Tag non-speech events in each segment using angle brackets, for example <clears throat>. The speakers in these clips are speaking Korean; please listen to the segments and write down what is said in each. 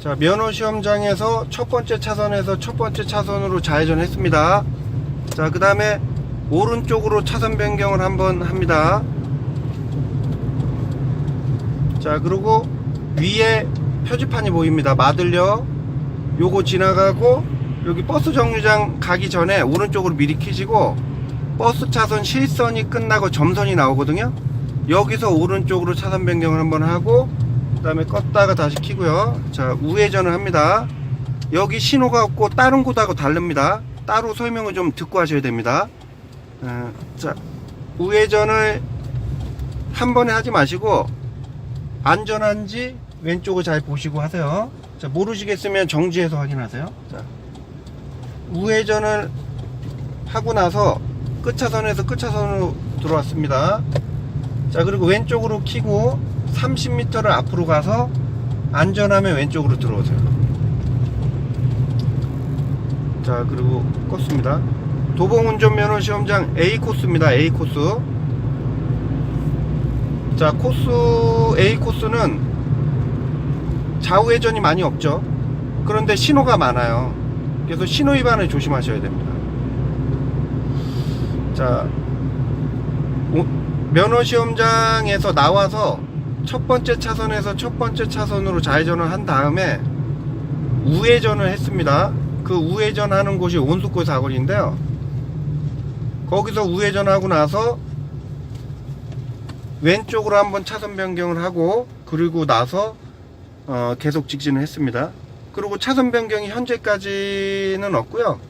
자, 면허 시험장에서 첫 번째 차선에서 첫 번째 차선으로 좌회전 했습니다. 자, 그 다음에 오른쪽으로 차선 변경을 한번 합니다. 자, 그리고 위에 표지판이 보입니다. 마들려. 요거 지나가고 여기 버스 정류장 가기 전에 오른쪽으로 미리 켜지고 버스 차선 실선이 끝나고 점선이 나오거든요. 여기서 오른쪽으로 차선 변경을 한번 하고 그 다음에 껐다가 다시 켜고요. 자, 우회전을 합니다. 여기 신호가 없고 다른 곳하고 다릅니다. 따로 설명을 좀 듣고 하셔야 됩니다. 어, 자, 우회전을 한 번에 하지 마시고 안전한지 왼쪽을 잘 보시고 하세요. 자, 모르시겠으면 정지해서 확인하세요. 자, 우회전을 하고 나서 끝차선에서 끝차선으로 들어왔습니다. 자, 그리고 왼쪽으로 키고 30m를 앞으로 가서 안전하면 왼쪽으로 들어오세요. 자, 그리고 껐습니다. 도봉 운전면허 시험장 A 코스입니다. A 코스. 자, 코스 A 코스는 좌우회전이 많이 없죠. 그런데 신호가 많아요. 그래서 신호 위반을 조심하셔야 됩니다. 자, 오- 면허 시험장에서 나와서 첫 번째 차선에서 첫 번째 차선으로 좌회전을 한 다음에 우회전을 했습니다. 그 우회전 하는 곳이 온수골 사거리인데요. 거기서 우회전하고 나서 왼쪽으로 한번 차선 변경을 하고 그리고 나서 어, 계속 직진을 했습니다. 그리고 차선 변경이 현재까지는 없고요.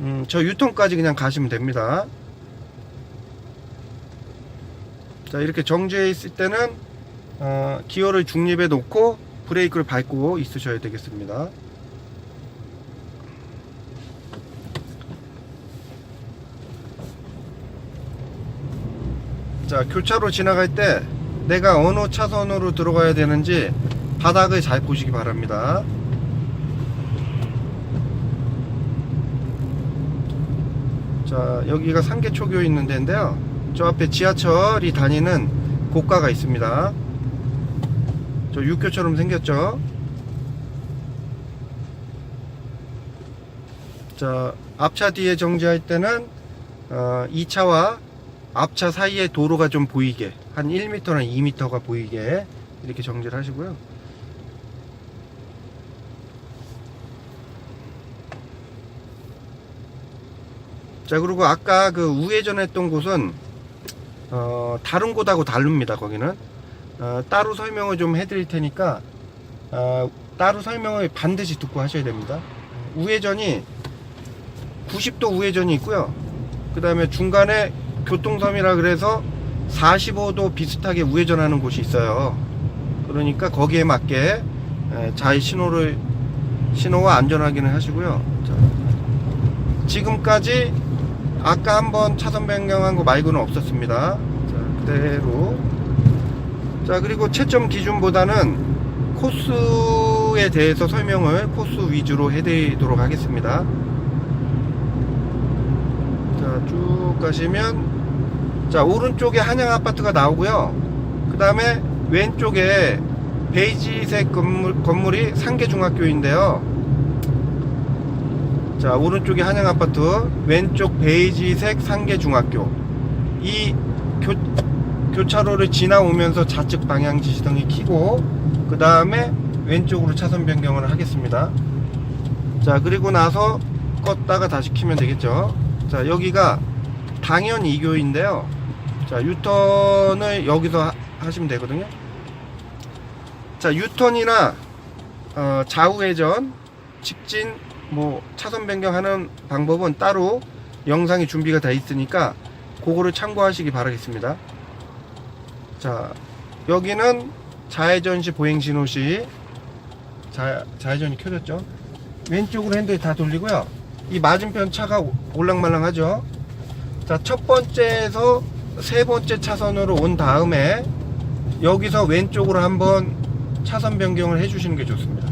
음, 저 유턴까지 그냥 가시면 됩니다. 자 이렇게 정지해 있을 때는 어, 기어를 중립에 놓고 브레이크를 밟고 있으셔야 되겠습니다. 자 교차로 지나갈 때 내가 어느 차선으로 들어가야 되는지 바닥을 잘 보시기 바랍니다. 자 여기가 상계초교 있는 데인데요. 저 앞에 지하철이 다니는 고가가 있습니다. 저 육교처럼 생겼죠. 자 앞차 뒤에 정지할 때는 어, 2차와 앞차 사이에 도로가 좀 보이게 한 1m나 2m가 보이게 이렇게 정지를 하시고요. 자 그리고 아까 그 우회전했던 곳은 어, 다른 곳하고 다릅니다. 거기는 어, 따로 설명을 좀 해드릴 테니까 어, 따로 설명을 반드시 듣고 하셔야 됩니다. 우회전이 90도 우회전이 있고요. 그 다음에 중간에 교통섬이라 그래서 45도 비슷하게 우회전하는 곳이 있어요. 그러니까 거기에 맞게 에, 잘 신호를 신호와 안전 확인을 하시고요. 자, 지금까지 아까 한번 차선 변경한 거 말고는 없었습니다. 자, 그대로. 자, 그리고 채점 기준보다는 코스에 대해서 설명을 코스 위주로 해드리도록 하겠습니다. 자, 쭉 가시면, 자, 오른쪽에 한양 아파트가 나오고요. 그 다음에 왼쪽에 베이지색 건물, 건물이 상계중학교인데요. 자 오른쪽에 한양 아파트 왼쪽 베이지색 상계 중학교 이 교, 교차로를 지나오면서 좌측 방향 지시등이 켜고 그 다음에 왼쪽으로 차선 변경을 하겠습니다. 자 그리고 나서 껐다가 다시 키면 되겠죠? 자 여기가 당연 2교인데요. 자 유턴을 여기서 하, 하시면 되거든요. 자 유턴이나 어, 좌우회전 직진 뭐 차선 변경하는 방법은 따로 영상이 준비가 돼 있으니까 그거를 참고하시기 바라겠습니다. 자 여기는 좌회전 시 보행 신호 시 좌, 좌회전이 켜졌죠. 왼쪽으로 핸들 다 돌리고요. 이 맞은편 차가 올랑말랑하죠. 자 첫 번째에서 세 번째 차선으로 온 다음에 여기서 왼쪽으로 한번 차선 변경을 해주시는 게 좋습니다.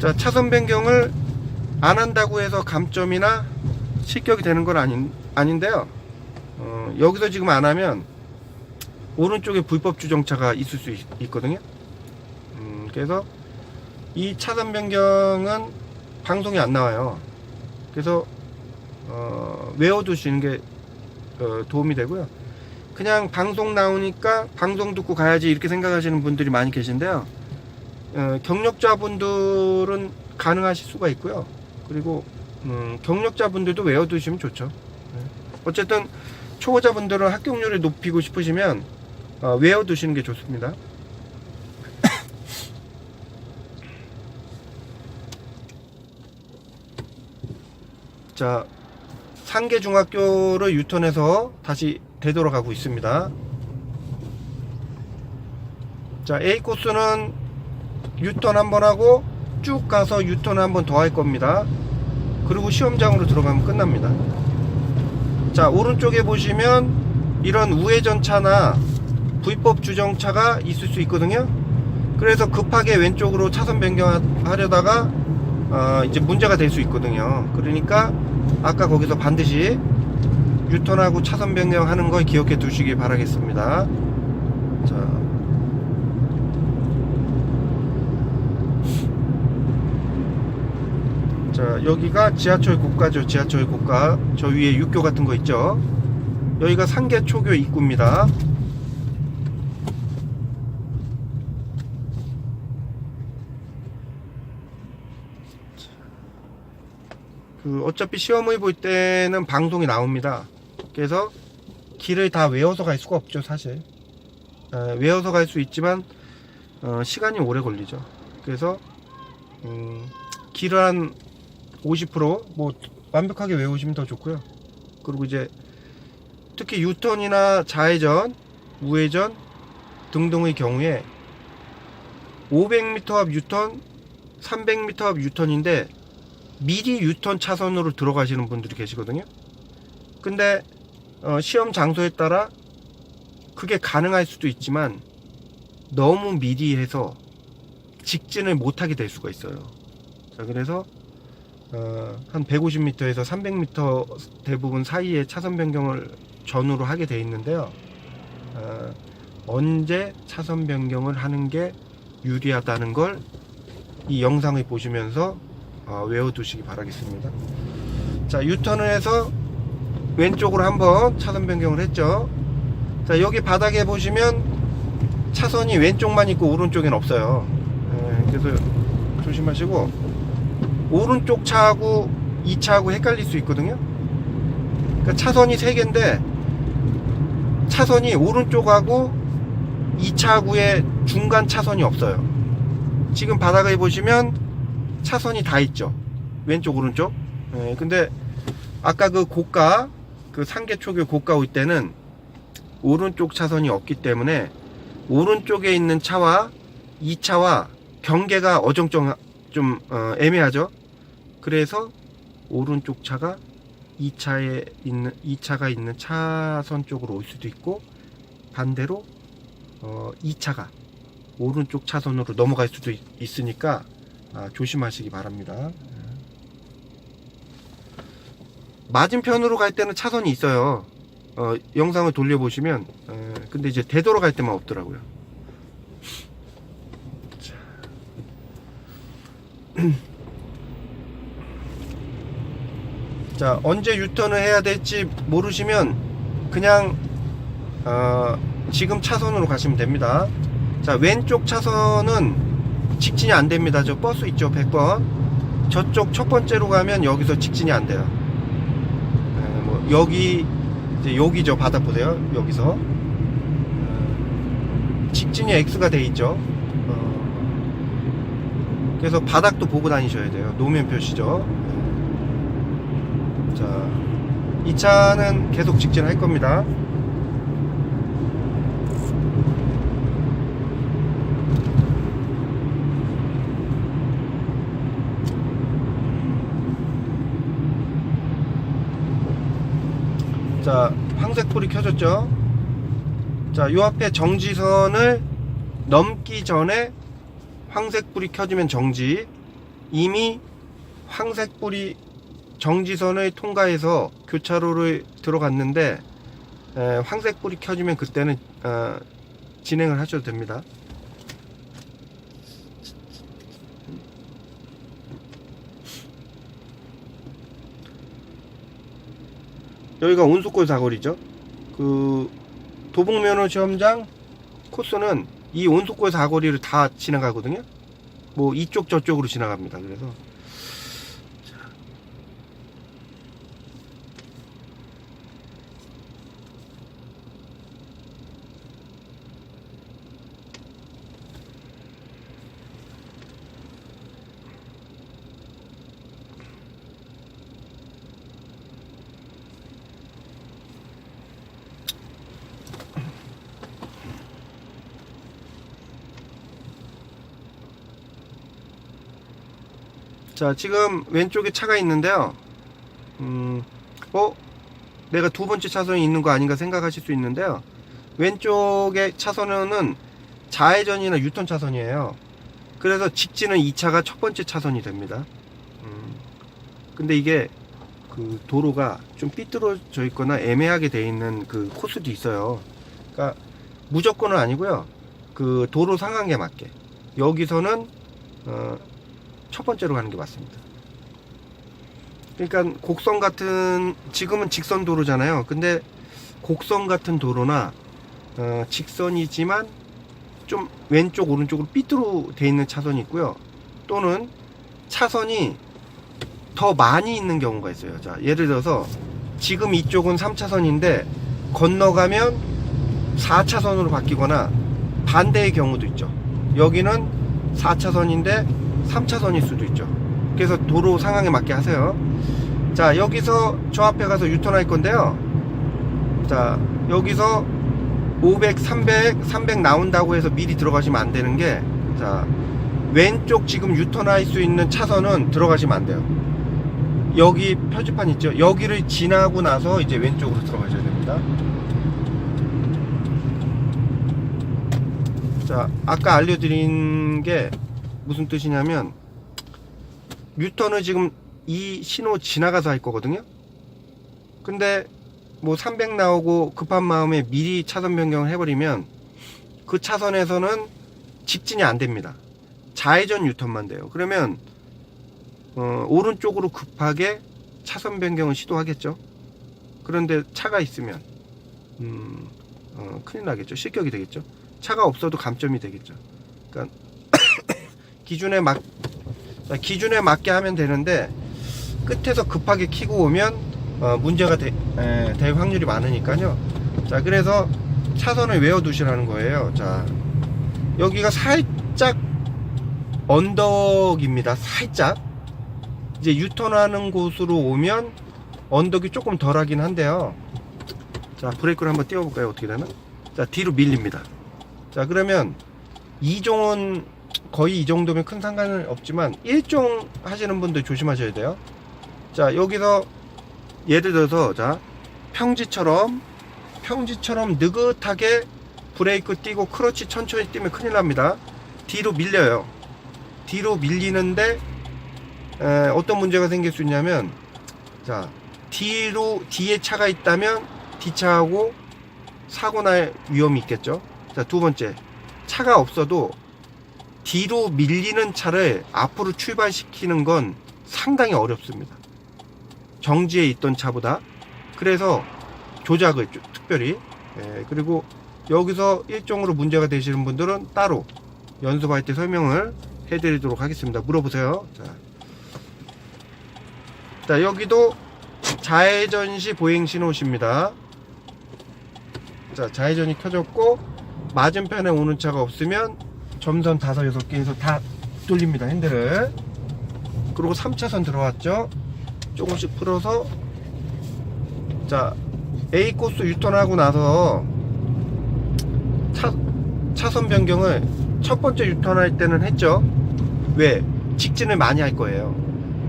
자, 차선 변경을 안 한다고 해서 감점이나 실격이 되는 건 아닌, 아닌데요. 어, 여기서 지금 안 하면 오른쪽에 불법 주정차가 있을 수 있, 거든요 음, 그래서 이 차선 변경은 방송이 안 나와요. 그래서 어, 외워두시는 게 어, 도움이 되고요. 그냥 방송 나오니까 방송 듣고 가야지 이렇게 생각하시는 분들이 많이 계신데요. 어, 경력자분들은 가능하실 수가 있고요. 그리고 음, 경력자분들도 외워두시면 좋죠. 네. 어쨌든 초보자분들은 합격률을 높이고 싶으시면 어, 외워두시는 게 좋습니다. <coughs> 자, 상계 중학교를 유턴해서 다시 되돌아가고 있습니다. 자, A 코스는 유턴 한번 하고 쭉 가서 유턴 한번 더 할 겁니다. 그리고 시험장으로 들어가면 끝납니다. 자, 오른쪽에 보시면 이런 우회전차나 불법 주정차가 있을 수 있거든요. 그래서 급하게 왼쪽으로 차선 변경하려다가 어, 이제 문제가 될 수 있거든요. 그러니까 아까 거기서 반드시 유턴하고 차선 변경하는 걸 기억해 두시기 바라겠습니다. 자. 자, 여기가 지하철 고가죠. 지하철 고가. 저 위에 육교 같은 거 있죠. 여기가 상계 초교 입구입니다. 그 어차피 시험을 볼 때는 방송이 나옵니다. 그래서 길을 다 외워서 갈 수가 없죠, 사실. 에, 외워서 갈 수 있지만 어, 시간이 오래 걸리죠. 그래서 음, 길을 한 50%뭐 완벽하게 외우시면 더 좋고요. 그리고 이제 특히 유턴이나 좌회전, 우회전 등등의 경우에 500m 앞 유턴, 300m 앞 유턴인데 미리 유턴 차선으로 들어가시는 분들이 계시거든요. 근데 어, 시험 장소에 따라 그게 가능할 수도 있지만 너무 미리 해서 직진을 못하게 될 수가 있어요. 자, 그래서 어, 한 150m에서 300m 대부분 사이에 차선 변경을 전후로 하게 돼 있는데요. 어, 언제 차선 변경을 하는 게 유리하다는 걸 이 영상을 보시면서 어, 외워두시기 바라겠습니다. 자, 유턴을 해서 왼쪽으로 한번 차선 변경을 했죠. 자, 여기 바닥에 보시면 차선이 왼쪽만 있고 오른쪽엔 없어요. 예, 그래서 조심하시고 오른쪽 차하고 이 차하고 헷갈릴 수 있거든요. 그러니까 차선이 세 개인데 차선이 오른쪽하고 이 차하고의 중간 차선이 없어요. 지금 바닥에 보시면 차선이 다 있죠. 왼쪽 오른쪽. 예, 근데 아까 그 고가 그 상계초교 고가 올 때는 오른쪽 차선이 없기 때문에 오른쪽에 있는 차와 이 차와 경계가 어정쩡 좀 어, 애매하죠. 그래서 오른쪽 차가 이 차에 있는 이 차가 있는 차선 쪽으로 올 수도 있고 반대로 어, 이 차가 오른쪽 차선으로 넘어갈 수도 있, 있으니까 아, 조심하시기 바랍니다. 맞은편으로 갈 때는 차선이 있어요. 어, 영상을 돌려보시면, 에, 근데 이제 되돌아 갈 때만 없더라고요. <clears throat> 자. 자, 언제 유턴을 해야 될지 모르시면 그냥 어, 지금 차선으로 가시면 됩니다. 자, 왼쪽 차선은 직진이 안 됩니다. 저 버스 있죠, 100번. 저쪽 첫 번째로 가면 여기서 직진이 안 돼요. 에, 뭐 여기 이제 여기죠, 바닥 보세요. 여기서 에, 직진이 X가 돼 있죠. 어, 그래서 바닥도 보고 다니셔야 돼요. 노면 표시죠. 자, 이 차는 계속 직진할 겁니다. 자, 황색 불이 켜졌죠? 자, 요 앞에 정지선을 넘기 전에 황색 불이 켜지면 정지. 이미 황색 불이 정지선을 통과해서 교차로를 들어갔는데 에, 황색 불이 켜지면 그때는 어, 진행을 하셔도 됩니다. 여기가 온수골 사거리죠. 그 도봉면허 시험장 코스는 이 온수골 사거리를 다 지나가거든요. 뭐 이쪽 저쪽으로 지나갑니다. 그래서 자 지금 왼쪽에 차가 있는데요. 음, 어? 내가 두 번째 차선이 있는 거 아닌가 생각하실 수 있는데요. 왼쪽에 차선은 좌회전이나 유턴 차선이에요. 그래서 직진은 이 차가 첫 번째 차선이 됩니다. 음, 근데 이게 그 도로가 좀 삐뚤어져 있거나 애매하게 돼 있는 그 코스도 있어요. 그러니까 무조건은 아니고요. 그 도로 상황에 맞게 여기서는 어, 첫 번째로 가는 게 맞습니다. 그러니까 곡선 같은 지금은 직선 도로잖아요. 근데 곡선 같은 도로나 어, 직선이지만 좀 왼쪽 오른쪽으로 삐뚤어 돼 있는 차선이 있고요. 또는 차선이 더 많이 있는 경우가 있어요. 자, 예를 들어서 지금 이쪽은 3차선인데 건너가면 4차선으로 바뀌거나 반대의 경우도 있죠. 여기는 4차선인데 3차선일 수도 있죠. 그래서 도로 상황에 맞게 하세요. 자, 여기서 저 앞에 가서 유턴할 건데요. 자, 여기서 500, 300, 300 나온다고 해서 미리 들어가시면 안 되는 게, 자, 왼쪽 지금 유턴할 수 있는 차선은 들어가시면 안 돼요. 여기 표지판 있죠? 여기를 지나고 나서 이제 왼쪽으로 들어가셔야 됩니다. 자, 아까 알려드린 게 무슨 뜻이냐면, 유턴을 지금 이 신호 지나가서 할 거거든요? 근데 뭐 300 나오고 급한 마음에 미리 차선 변경을 해버리면 그 차선에서는 직진이 안 됩니다. 좌회전 유턴만 돼요. 그러면 어, 오른쪽으로 급하게 차선 변경을 시도하겠죠. 그런데 차가 있으면 음, 어, 큰일 나겠죠. 실격이 되겠죠. 차가 없어도 감점이 되겠죠. 그러니까 기준에 맞 자, 기준에 맞게 하면 되는데 끝에서 급하게 키고 오면 어, 문제가 되, 에, 될 확률이 많으니까요. 자, 그래서 차선을 외워 두시라는 거예요. 자, 여기가 살짝 언덕입니다. 살짝. 이제 유턴하는 곳으로 오면 언덕이 조금 덜하긴 한데요. 자, 브레이크를 한번 띄워볼까요? 어떻게 되나? 자, 뒤로 밀립니다. 자, 그러면 이종은 거의 이 정도면 큰 상관은 없지만 1종 하시는 분들 조심하셔야 돼요. 자, 여기서 예를 들어서 자, 평지처럼 평지처럼 느긋하게 브레이크 띄고 크러치 천천히 뛰면 큰일 납니다. 뒤로 밀려요. 뒤로 밀리는데 에, 어떤 문제가 생길 수 있냐면 자, 뒤로 뒤에 차가 있다면 뒷차하고 사고 날 위험이 있겠죠. 자, 두 번째. 차가 없어도 뒤로 밀리는 차를 앞으로 출발시키는 건 상당히 어렵습니다. 정지에 있던 차보다. 그래서 조작을 좀 특별히. 예, 그리고 여기서 일종으로 문제가 되시는 분들은 따로 연습할 때 설명을 해드리도록 하겠습니다. 물어보세요. 자, 자 여기도 좌회전 시 보행 신호시입니다. 자, 좌회전이 켜졌고 맞은편에 오는 차가 없으면 점선 다섯 여섯 개에서 다 돌립니다 핸들을. 그리고 3차선 들어왔죠? 조금씩 풀어서. 자 A 코스 유턴하고 나서 차, 차선 변경을 첫 번째 유턴할 때는 했죠? 왜? 직진을 많이 할 거예요.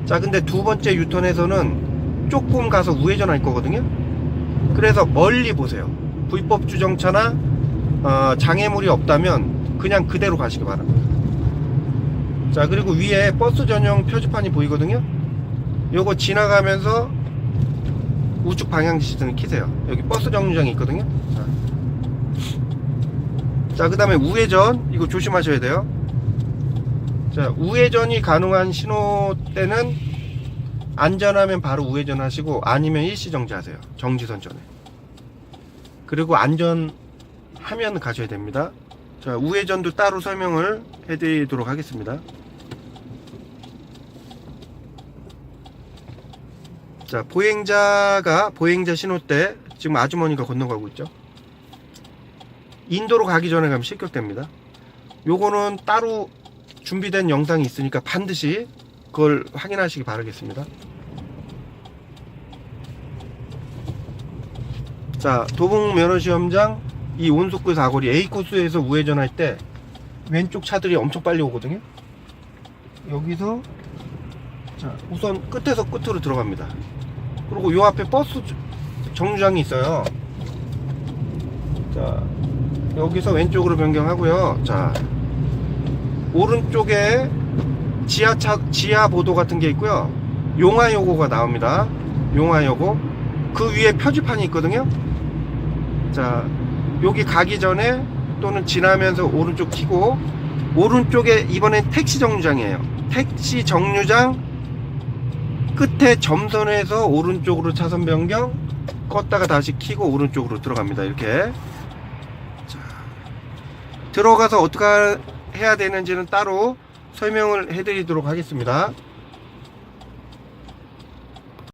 자 근데 두 번째 유턴에서는 조금 가서 우회전 할 거거든요? 그래서 멀리 보세요. 불법 주정차나 어, 장애물이 없다면 그냥 그대로 가시기 바랍니다. 자, 그리고 위에 버스 전용 표지판이 보이거든요. 요거 지나가면서 우측 방향 지시등을 키세요. 여기 버스 정류장이 있거든요. 자. 자, 그 다음에 우회전. 이거 조심하셔야 돼요. 자, 우회전이 가능한 신호 때는 안전하면 바로 우회전 하시고 아니면 일시 정지하세요. 정지선 전에. 그리고 안전하면 가셔야 됩니다. 자, 우회전도 따로 설명을 해드리도록 하겠습니다. 자, 보행자가 보행자 신호 때 지금 아주머니가 건너가고 있죠. 인도로 가기 전에 가면 실격됩니다. 요거는 따로 준비된 영상이 있으니까 반드시 그걸 확인하시기 바라겠습니다. 자, 도봉 면허시험장 이 온속구 사거리 A 코스에서 우회전할 때 왼쪽 차들이 엄청 빨리 오거든요. 여기서 자, 우선 끝에서 끝으로 들어갑니다. 그리고 요 앞에 버스 주- 정류장이 있어요. 자, 여기서 왼쪽으로 변경하고요. 자, 오른쪽에 지하차, 지하 보도 같은 게 있고요. 용화요고가 나옵니다. 용화요고. 그 위에 표지판이 있거든요. 자, 여기 가기 전에 또는 지나면서 오른쪽 키고, 오른쪽에 이번엔 택시 정류장이에요. 택시 정류장 끝에 점선에서 오른쪽으로 차선 변경, 껐다가 다시 키고 오른쪽으로 들어갑니다. 이렇게. 자, 들어가서 어떻게 해야 되는지는 따로 설명을 해드리도록 하겠습니다.